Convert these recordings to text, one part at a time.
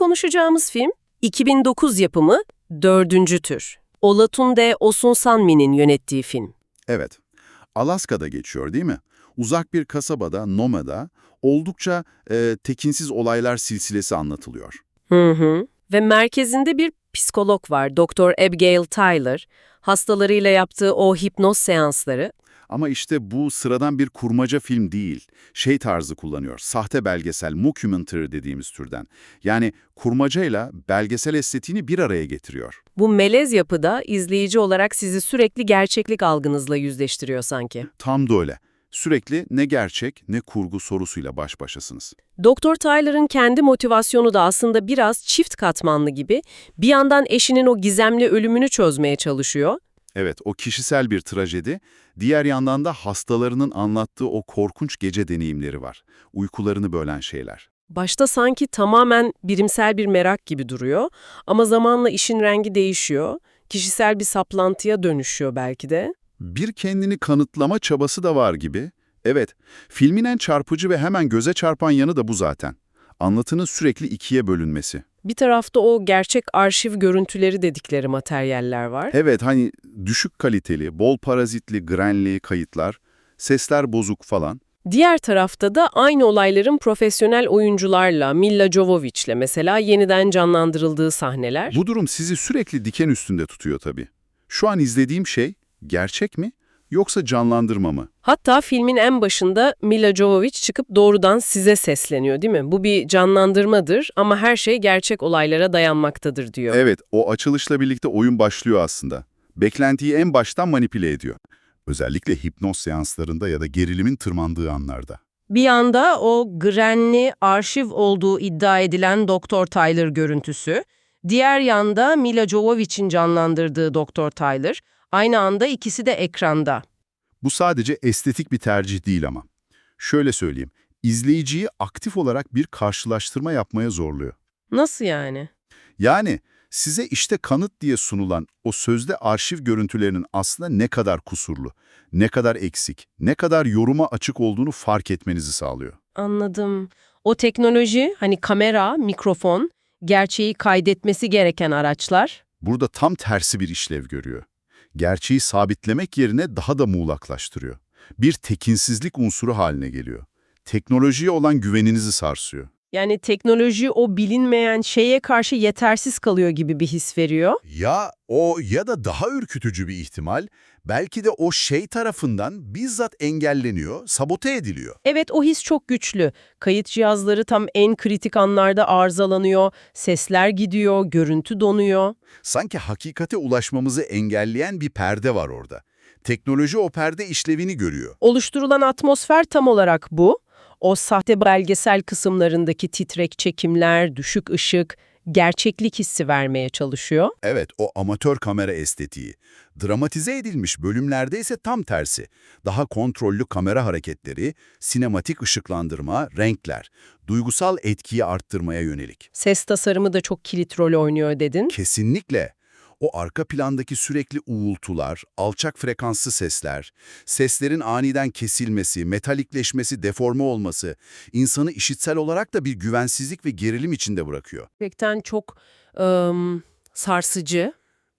konuşacağımız film 2009 yapımı Dördüncü Tür. Olatunde Osunsanmi'nin yönettiği film. Evet. Alaska'da geçiyor değil mi? Uzak bir kasabada, Noma'da oldukça e, tekinsiz olaylar silsilesi anlatılıyor. Hı hı. Ve merkezinde bir psikolog var, Dr. Abigail Tyler. Hastalarıyla yaptığı o hipnoz seansları. Ama işte bu sıradan bir kurmaca film değil. Şey tarzı kullanıyor, sahte belgesel, mockumentary dediğimiz türden. Yani kurmacayla belgesel estetiğini bir araya getiriyor. Bu melez yapıda izleyici olarak sizi sürekli gerçeklik algınızla yüzleştiriyor sanki. Tam da öyle. Sürekli ne gerçek ne kurgu sorusuyla baş başasınız. Dr. Tyler'ın kendi motivasyonu da aslında biraz çift katmanlı gibi. Bir yandan eşinin o gizemli ölümünü çözmeye çalışıyor. Evet, o kişisel bir trajedi. Diğer yandan da hastalarının anlattığı o korkunç gece deneyimleri var. Uykularını bölen şeyler. Başta sanki tamamen birimsel bir merak gibi duruyor ama zamanla işin rengi değişiyor. Kişisel bir saplantıya dönüşüyor belki de. Bir kendini kanıtlama çabası da var gibi. Evet, filmin en çarpıcı ve hemen göze çarpan yanı da bu zaten. Anlatının sürekli ikiye bölünmesi. Bir tarafta o gerçek arşiv görüntüleri dedikleri materyaller var. Evet, hani düşük kaliteli, bol parazitli, grenli kayıtlar, sesler bozuk falan. Diğer tarafta da aynı olayların profesyonel oyuncularla, Milla Jovovich'le mesela yeniden canlandırıldığı sahneler. Bu durum sizi sürekli diken üstünde tutuyor tabii. Şu an izlediğim şey gerçek mi yoksa canlandırma mı? Hatta filmin en başında Milla Jovovich çıkıp doğrudan size sesleniyor değil mi? Bu bir canlandırmadır ama her şey gerçek olaylara dayanmaktadır diyor. Evet, o açılışla birlikte oyun başlıyor aslında. Beklentiyi en baştan manipüle ediyor. Özellikle hipnoz seanslarında ya da gerilimin tırmandığı anlarda. Bir yanda o grenli arşiv olduğu iddia edilen Doktor Tyler görüntüsü, diğer yanda Mila Jovovich'in canlandırdığı Doktor Tyler, aynı anda ikisi de ekranda. Bu sadece estetik bir tercih değil ama. Şöyle söyleyeyim, izleyiciyi aktif olarak bir karşılaştırma yapmaya zorluyor. Nasıl yani? Yani size işte kanıt diye sunulan o sözde arşiv görüntülerinin aslında ne kadar kusurlu, ne kadar eksik, ne kadar yoruma açık olduğunu fark etmenizi sağlıyor. Anladım. O teknoloji, hani kamera, mikrofon, gerçeği kaydetmesi gereken araçlar. Burada tam tersi bir işlev görüyor. Gerçeği sabitlemek yerine daha da muğlaklaştırıyor. Bir tekinsizlik unsuru haline geliyor. Teknolojiye olan güveninizi sarsıyor. Yani teknoloji o bilinmeyen şeye karşı yetersiz kalıyor gibi bir his veriyor. Ya o ya da daha ürkütücü bir ihtimal, belki de o şey tarafından bizzat engelleniyor, sabote ediliyor. Evet o his çok güçlü. Kayıt cihazları tam en kritik anlarda arızalanıyor, sesler gidiyor, görüntü donuyor. Sanki hakikate ulaşmamızı engelleyen bir perde var orada. Teknoloji o perde işlevini görüyor. Oluşturulan atmosfer tam olarak bu. O sahte belgesel kısımlarındaki titrek çekimler, düşük ışık, gerçeklik hissi vermeye çalışıyor. Evet, o amatör kamera estetiği. Dramatize edilmiş bölümlerde ise tam tersi. Daha kontrollü kamera hareketleri, sinematik ışıklandırma, renkler, duygusal etkiyi arttırmaya yönelik. Ses tasarımı da çok kilit rol oynuyor dedin. Kesinlikle. O arka plandaki sürekli uğultular, alçak frekanslı sesler, seslerin aniden kesilmesi, metalikleşmesi, deforme olması, insanı işitsel olarak da bir güvensizlik ve gerilim içinde bırakıyor. Gerçekten çok ım, sarsıcı.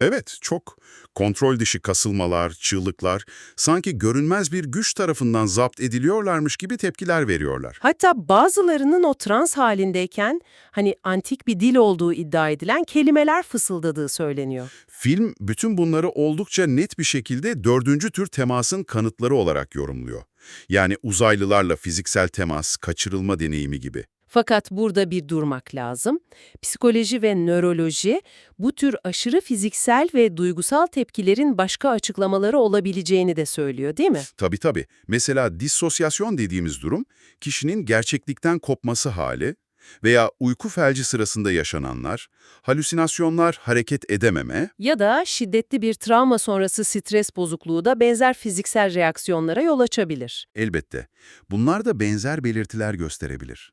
Evet, çok. Kontrol dışı kasılmalar, çığlıklar, sanki görünmez bir güç tarafından zapt ediliyorlarmış gibi tepkiler veriyorlar. Hatta bazılarının o trans halindeyken hani antik bir dil olduğu iddia edilen kelimeler fısıldadığı söyleniyor. Film bütün bunları oldukça net bir şekilde dördüncü tür temasın kanıtları olarak yorumluyor. Yani uzaylılarla fiziksel temas, kaçırılma deneyimi gibi. Fakat burada bir durmak lazım. Psikoloji ve nöroloji bu tür aşırı fiziksel ve duygusal tepkilerin başka açıklamaları olabileceğini de söylüyor değil mi? Tabii tabii. Mesela dissosyasyon dediğimiz durum, kişinin gerçeklikten kopması hali veya uyku felci sırasında yaşananlar, halüsinasyonlar, hareket edememe, Ya da şiddetli bir travma sonrası stres bozukluğu da benzer fiziksel reaksiyonlara yol açabilir. elbette. Bunlar da benzer belirtiler gösterebilir.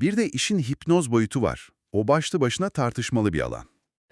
Bir de işin hipnoz boyutu var. O başlı başına tartışmalı bir alan.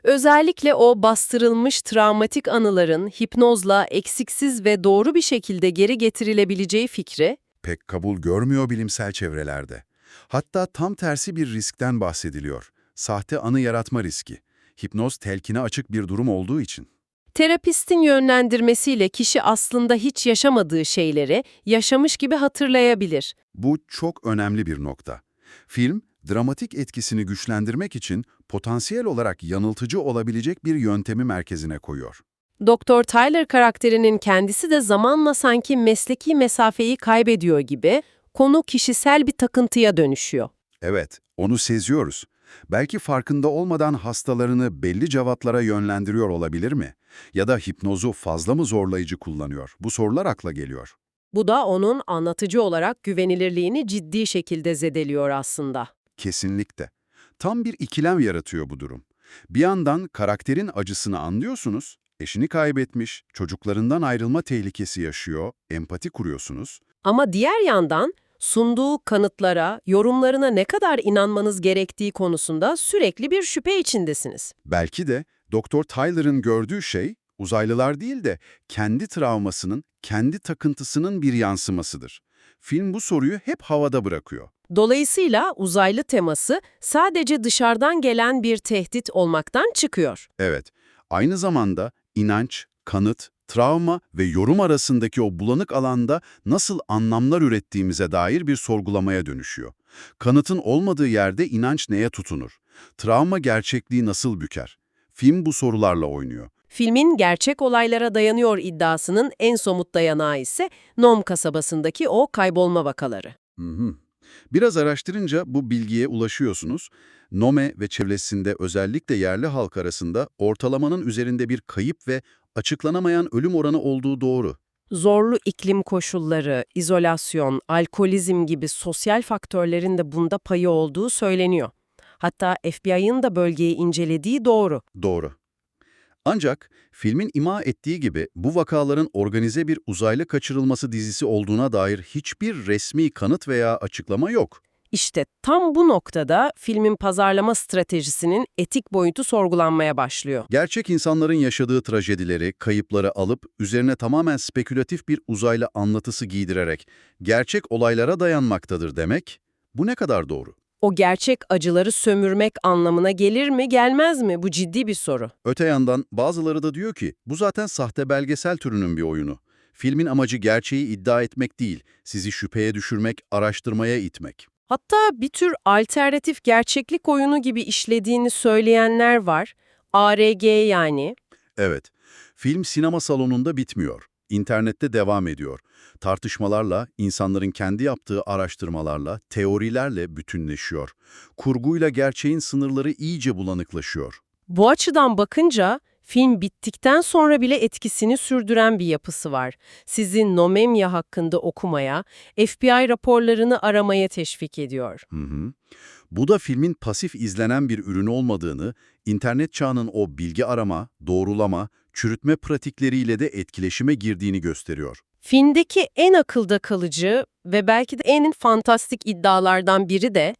Özellikle o bastırılmış travmatik anıların hipnozla eksiksiz ve doğru bir şekilde geri getirilebileceği fikri, Pek kabul görmüyor bilimsel çevrelerde. Hatta tam tersi bir riskten bahsediliyor. Sahte anı yaratma riski. Hipnoz telkine açık bir durum olduğu için. Terapistin yönlendirmesiyle kişi aslında hiç yaşamadığı şeyleri yaşamış gibi hatırlayabilir. Bu çok önemli bir nokta. Film, dramatik etkisini güçlendirmek için potansiyel olarak yanıltıcı olabilecek bir yöntemi merkezine koyuyor. Doktor Tyler karakterinin kendisi de zamanla sanki mesleki mesafeyi kaybediyor gibi konu kişisel bir takıntıya dönüşüyor. Evet, onu seziyoruz. Belki farkında olmadan hastalarını belli cevaplara yönlendiriyor olabilir mi? Ya da hipnozu fazla mı zorlayıcı kullanıyor? Bu sorular akla geliyor. Bu da onun anlatıcı olarak güvenilirliğini ciddi şekilde zedeliyor aslında. Kesinlikle. Tam bir ikilem yaratıyor bu durum. Bir yandan karakterin acısını anlıyorsunuz, eşini kaybetmiş, çocuklarından ayrılma tehlikesi yaşıyor, empati kuruyorsunuz. Ama diğer yandan sunduğu kanıtlara, yorumlarına ne kadar inanmanız gerektiği konusunda sürekli bir şüphe içindesiniz. Belki de Doktor Tyler'ın gördüğü şey uzaylılar değil de kendi travmasının, kendi takıntısının bir yansımasıdır. Film bu soruyu hep havada bırakıyor. Dolayısıyla uzaylı teması sadece dışarıdan gelen bir tehdit olmaktan çıkıyor. Evet, aynı zamanda inanç, kanıt, travma ve yorum arasındaki o bulanık alanda nasıl anlamlar ürettiğimize dair bir sorgulamaya dönüşüyor. Kanıtın olmadığı yerde inanç neye tutunur? Travma gerçekliği nasıl büker? Film bu sorularla oynuyor. Filmin gerçek olaylara dayanıyor iddiasının en somut dayanağı ise Nom kasabasındaki o kaybolma vakaları. Hı hı. Biraz araştırınca bu bilgiye ulaşıyorsunuz. Nome ve çevresinde özellikle yerli halk arasında ortalamanın üzerinde bir kayıp ve açıklanamayan ölüm oranı olduğu doğru. Zorlu iklim koşulları, izolasyon, alkolizm gibi sosyal faktörlerin de bunda payı olduğu söyleniyor. Hatta FBI'ın da bölgeyi incelediği doğru. Doğru. Ancak filmin ima ettiği gibi bu vakaların organize bir uzaylı kaçırılması dizisi olduğuna dair hiçbir resmi kanıt veya açıklama yok. İşte tam bu noktada filmin pazarlama stratejisinin etik boyutu sorgulanmaya başlıyor. Gerçek insanların yaşadığı trajedileri, kayıpları alıp üzerine tamamen spekülatif bir uzaylı anlatısı giydirerek gerçek olaylara dayanmaktadır demek, bu ne kadar doğru? O gerçek acıları sömürmek anlamına gelir mi, gelmez mi? Bu ciddi bir soru. Öte yandan bazıları da diyor ki bu zaten sahte belgesel türünün bir oyunu. Filmin amacı gerçeği iddia etmek değil, sizi şüpheye düşürmek, araştırmaya itmek. Hatta bir tür alternatif gerçeklik oyunu gibi işlediğini söyleyenler var. ARG yani. Evet, film sinema salonunda bitmiyor. İnternette devam ediyor. Tartışmalarla, insanların kendi yaptığı araştırmalarla, teorilerle bütünleşiyor. Kurguyla gerçeğin sınırları iyice bulanıklaşıyor. Bu açıdan bakınca film bittikten sonra bile etkisini sürdüren bir yapısı var. Sizi Nomemya hakkında okumaya, FBI raporlarını aramaya teşvik ediyor. Hı hı. Bu da filmin pasif izlenen bir ürün olmadığını, internet çağının o bilgi arama, doğrulama, çürütme pratikleriyle de etkileşime girdiğini gösteriyor. Filmdeki en akılda kalıcı ve belki de en fantastik iddialardan biri de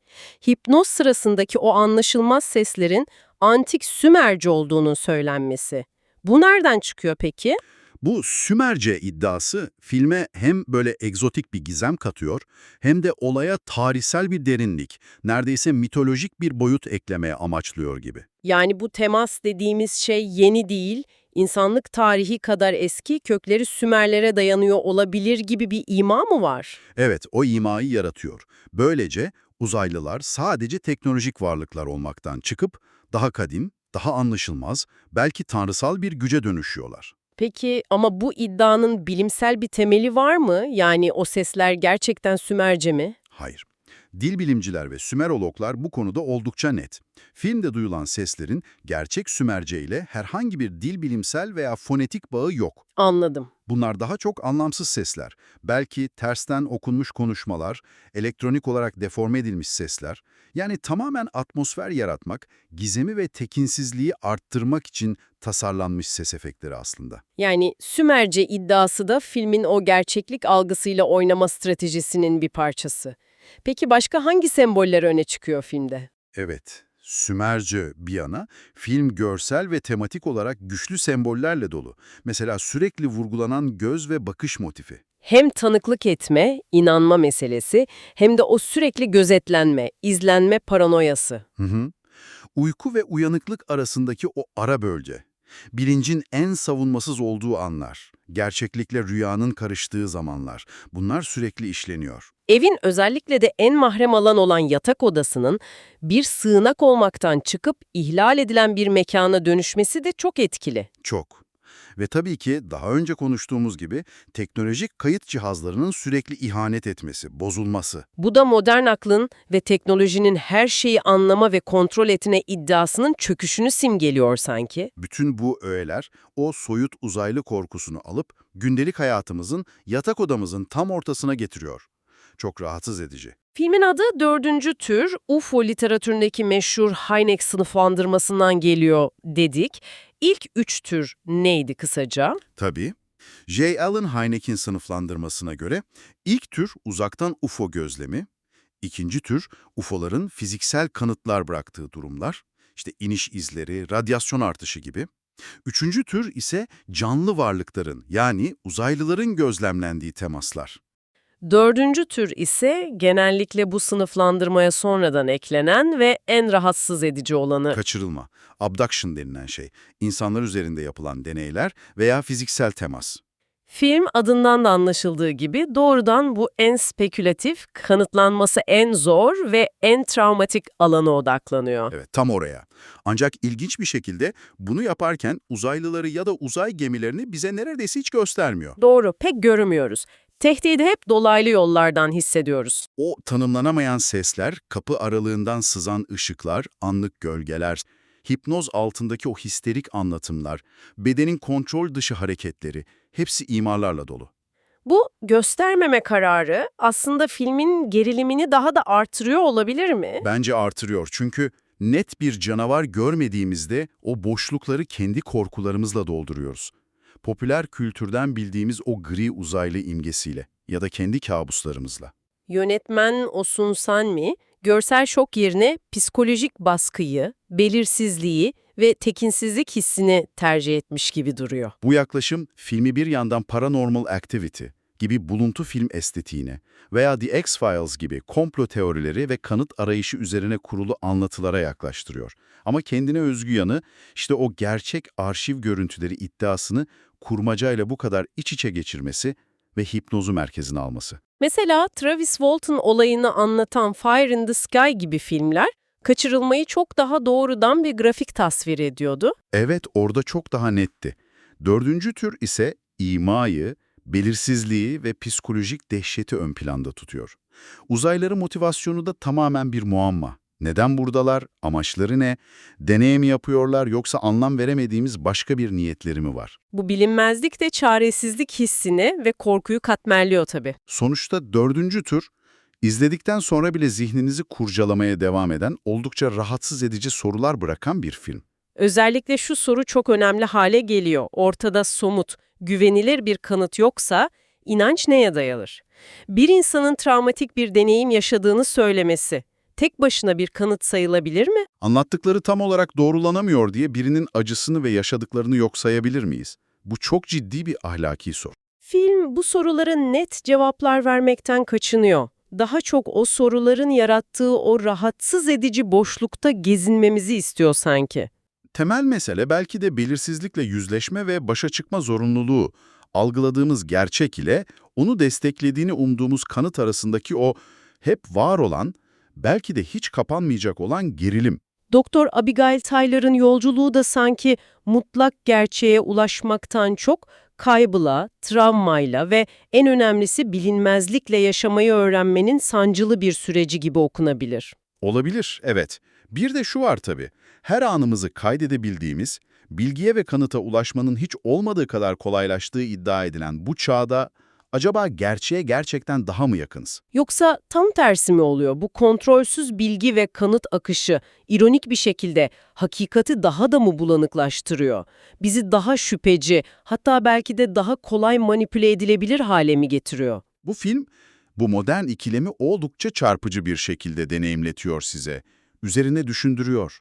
hipnoz sırasındaki o anlaşılmaz seslerin antik Sümerce olduğunun söylenmesi. Bu nereden çıkıyor peki? Bu Sümerce iddiası filme hem böyle egzotik bir gizem katıyor hem de olaya tarihsel bir derinlik, neredeyse mitolojik bir boyut eklemeye amaçlıyor gibi. Yani bu temas dediğimiz şey yeni değil, insanlık tarihi kadar eski, kökleri Sümerlere dayanıyor olabilir gibi bir ima mı var? Evet, o imayı yaratıyor. Böylece uzaylılar sadece teknolojik varlıklar olmaktan çıkıp daha kadim, daha anlaşılmaz, belki tanrısal bir güce dönüşüyorlar. Peki ama bu iddianın bilimsel bir temeli var mı? Yani o sesler gerçekten Sümerce mi? Hayır. Dil bilimciler ve Sümerologlar bu konuda oldukça net. Filmde duyulan seslerin gerçek Sümerce ile herhangi bir dil bilimsel veya fonetik bağı yok. Anladım. Bunlar daha çok anlamsız sesler. Belki tersten okunmuş konuşmalar, elektronik olarak deforme edilmiş sesler. Yani tamamen atmosfer yaratmak, gizemi ve tekinsizliği arttırmak için tasarlanmış ses efektleri aslında. Yani Sümerce iddiası da filmin o gerçeklik algısıyla oynama stratejisinin bir parçası. Peki başka hangi semboller öne çıkıyor filmde? Evet, Sümerce bir yana, film görsel ve tematik olarak güçlü sembollerle dolu. Mesela sürekli vurgulanan göz ve bakış motifi. Hem tanıklık etme, inanma meselesi hem de o sürekli gözetlenme, izlenme paranoyası. Hı hı. Uyku ve uyanıklık arasındaki o ara bölge. Bilincin en savunmasız olduğu anlar. Gerçeklikle rüyanın karıştığı zamanlar. Bunlar sürekli işleniyor. Evin özellikle de en mahrem alan olan yatak odasının bir sığınak olmaktan çıkıp ihlal edilen bir mekana dönüşmesi de çok etkili. Çok. Ve tabii ki daha önce konuştuğumuz gibi teknolojik kayıt cihazlarının sürekli ihanet etmesi, bozulması. Bu da modern aklın ve teknolojinin her şeyi anlama ve kontrol etme iddiasının çöküşünü simgeliyor sanki. Bütün bu öğeler o soyut uzaylı korkusunu alıp gündelik hayatımızın, yatak odamızın tam ortasına getiriyor. Çok rahatsız edici. Filmin adı dördüncü tür, UFO literatüründeki meşhur Hynek sınıflandırmasından geliyor dedik. İlk üç tür neydi kısaca? Tabii. J. Allen Hynek'in sınıflandırmasına göre ilk tür uzaktan UFO gözlemi, ikinci tür UFO'ların fiziksel kanıtlar bıraktığı durumlar, işte iniş izleri, radyasyon artışı gibi. Üçüncü tür ise canlı varlıkların yani uzaylıların gözlemlendiği temaslar. Dördüncü tür ise genellikle bu sınıflandırmaya sonradan eklenen ve en rahatsız edici olanı. Kaçırılma, abduction denilen şey, insanlar üzerinde yapılan deneyler veya fiziksel temas. Film adından da anlaşıldığı gibi doğrudan bu en spekülatif, kanıtlanması en zor ve en travmatik alana odaklanıyor. Evet, tam oraya. Ancak ilginç bir şekilde bunu yaparken uzaylıları ya da uzay gemilerini bize neredeyse hiç göstermiyor. Doğru, pek görmüyoruz. Tehdidi hep dolaylı yollardan hissediyoruz. O tanımlanamayan sesler, kapı aralığından sızan ışıklar, anlık gölgeler, hipnoz altındaki o histerik anlatımlar, bedenin kontrol dışı hareketleri, hepsi imarlarla dolu. Bu göstermeme kararı aslında filmin gerilimini daha da artırıyor olabilir mi? Bence artırıyor çünkü net bir canavar görmediğimizde o boşlukları kendi korkularımızla dolduruyoruz. Popüler kültürden bildiğimiz o gri uzaylı imgesiyle ya da kendi kabuslarımızla. Yönetmen Osun Sanmi, görsel şok yerine psikolojik baskıyı, belirsizliği ve tekinsizlik hissini tercih etmiş gibi duruyor. Bu yaklaşım filmi bir yandan Paranormal Activity gibi buluntu film estetiğine veya The X-Files gibi komplo teorileri ve kanıt arayışı üzerine kurulu anlatılara yaklaştırıyor. Ama kendine özgü yanı işte o gerçek arşiv görüntüleri iddiasını kurmacayla bu kadar iç içe geçirmesi ve hipnozu merkezine alması. Mesela Travis Walton olayını anlatan Fire in the Sky gibi filmler, kaçırılmayı çok daha doğrudan bir grafik tasvir ediyordu. Evet, orada çok daha netti. Dördüncü tür ise imayı, belirsizliği ve psikolojik dehşeti ön planda tutuyor. Uzayları motivasyonu da tamamen bir muamma. Neden buradalar, amaçları ne, deney mi yapıyorlar yoksa anlam veremediğimiz başka bir niyetleri mi var? Bu bilinmezlik de çaresizlik hissini ve korkuyu katmerliyor tabii. Sonuçta dördüncü tür, izledikten sonra bile zihninizi kurcalamaya devam eden, oldukça rahatsız edici sorular bırakan bir film. Özellikle şu soru çok önemli hale geliyor. Ortada somut, güvenilir bir kanıt yoksa inanç neye dayanır? Bir insanın travmatik bir deneyim yaşadığını söylemesi tek başına bir kanıt sayılabilir mi? Anlattıkları tam olarak doğrulanamıyor diye birinin acısını ve yaşadıklarını yok sayabilir miyiz? Bu çok ciddi bir ahlaki soru. Film bu sorulara net cevaplar vermekten kaçınıyor. Daha çok o soruların yarattığı o rahatsız edici boşlukta gezinmemizi istiyor sanki. Temel mesele belki de belirsizlikle yüzleşme ve başa çıkma zorunluluğu, algıladığımız gerçek ile onu desteklediğini umduğumuz kanıt arasındaki o hep var olan, belki de hiç kapanmayacak olan gerilim. Doktor Abigail Tyler'ın yolculuğu da sanki mutlak gerçeğe ulaşmaktan çok kaybıla, travmayla ve en önemlisi bilinmezlikle yaşamayı öğrenmenin sancılı bir süreci gibi okunabilir. Olabilir, evet. Bir de şu var tabii, her anımızı kaydedebildiğimiz, bilgiye ve kanıta ulaşmanın hiç olmadığı kadar kolaylaştığı iddia edilen bu çağda acaba gerçeğe gerçekten daha mı yakınız? Yoksa tam tersi mi oluyor? Bu kontrolsüz bilgi ve kanıt akışı ironik bir şekilde hakikati daha da mı bulanıklaştırıyor? Bizi daha şüpheci, hatta belki de daha kolay manipüle edilebilir hale mi getiriyor? Bu film, bu modern ikilemi oldukça çarpıcı bir şekilde deneyimletiyor size. Üzerine düşündürüyor.